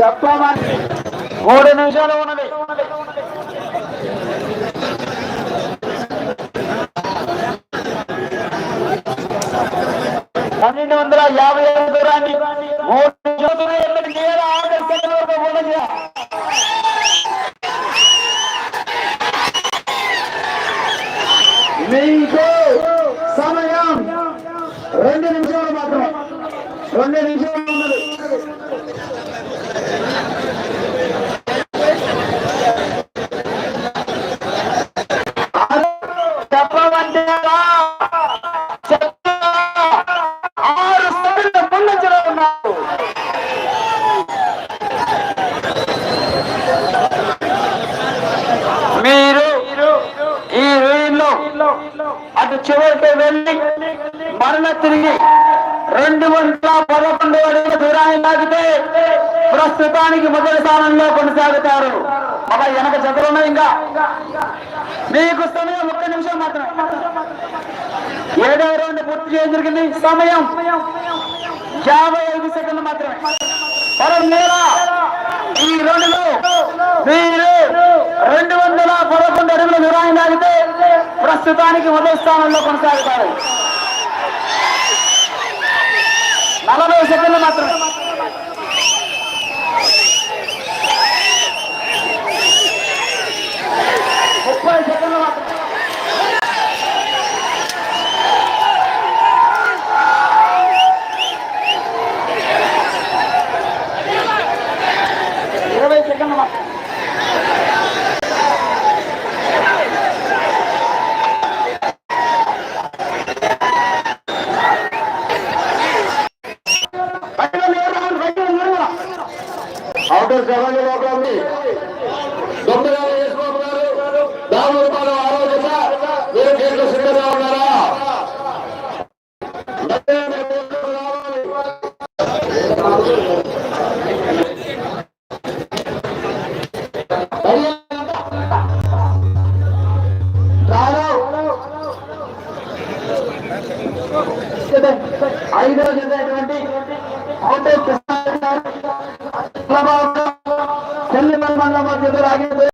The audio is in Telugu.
చెప్పమని మూడు నిమిషాలు ఉన్నది. పన్నెండు వందల యాభై ఐదు దూరాన్ని మూడు నిమిషాలు ఎల్లటి చేయాలి ఆఖరి వరకు పూర్తి మీకు సమయం రెండు నిమిషాలు మాత్రం రెండు నిమిషాలు ఉన్నారు మీరు ఈ రూయిన్లో అటు చివరికి వెళ్ళి మరణ తిరిగి రెండు వందల పదకొండు అడుగుల దూరాన్ని లాగితే ప్రస్తుతానికి మొదటి స్థానంలో కొనసాగుతారు. అలా వెనక చదువున్నాయి ఇంకా. మీకు సమయం ఒక్క నిమిషం మాత్రమే. ఏడో రౌండ్ పూర్తి చేయడం జరిగింది. సమయం. యాభై ఐదు సెకండ్లు మాత్రమే. పరం నేల ఈ రెండు మీరు రెండు వందల పదకొండు అడుగుల దూరాన్ని లాగితే ప్రస్తుతానికి మొదటి స్థానంలో కొనసాగుతారు. నలభై సెకండ్లు మాత్రమే. డాక్టర్ సెవెన్ లోపలి తొమ్మిది వేసుకోవాలి దాని రూపాయలు మీరు సిద్ధంగా ఉన్నారా? ఐదో मस्जिद आगे